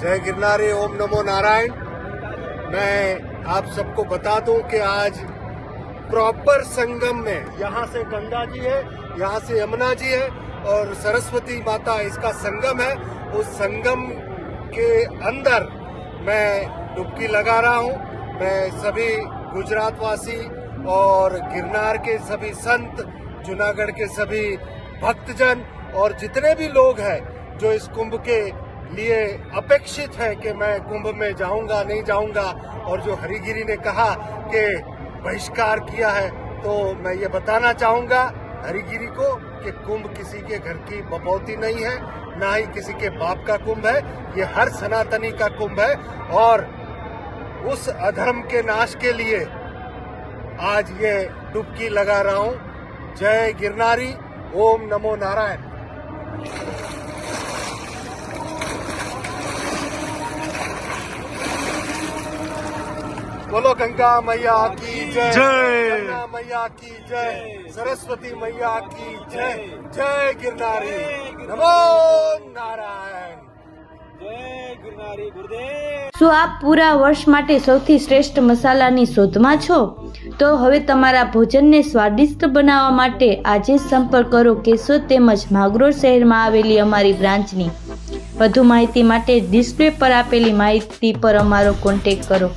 जय गिरनारी, ओम नमो नारायण। मैं आप सबको बता दूँ कि आज प्रॉपर संगम में यहाँ से गंगा जी है, यहाँ से यमुना जी है और सरस्वती माता इसका संगम है। उस संगम के अंदर मैं डुबकी लगा रहा हूँ। मैं सभी गुजरातवासी और गिरनार के सभी संत, जूनागढ़ के सभी भक्तजन और जितने भी लोग हैं जो इस कुंभ के लिए अपेक्षित है कि मैं कुंभ में जाऊँगा, नहीं जाऊँगा। और जो हरिगिरी ने कहा कि बहिष्कार किया है तो मैं ये बताना चाहूँगा हरिगिरी को कि कुंभ किसी के घर की बपौती नहीं है, ना ही किसी के बाप का कुंभ है, ये हर सनातनी का कुंभ है। और उस अधर्म के नाश के लिए आज ये डुबकी लगा रहा हूँ। जय गिरनारी, ओम नमो नारायण। બોલો ગંગા મૈયા કી જય. ગંગા મૈયા કી જય. સરસ્વતી મૈયા કી જય. જય ગિરનારી. નમો નારાયણ. શું આપ પૂરા વર્ષ માટે સૌથી શ્રેષ્ઠ મસાલાની શોધમાં છો તો હવે તમારા ભોજનને સ્વાદિષ્ટ બનાવવા માટે આજે સંપર્ક કરો કેશોદ તેમજ માગરોળ શહેરમાં આવેલી અમારી બ્રાન્ચની. વધુ માહિતી માટે ડિસ્પ્લે પર આપેલી માહિતી પર અમારો કોન્ટેક કરો.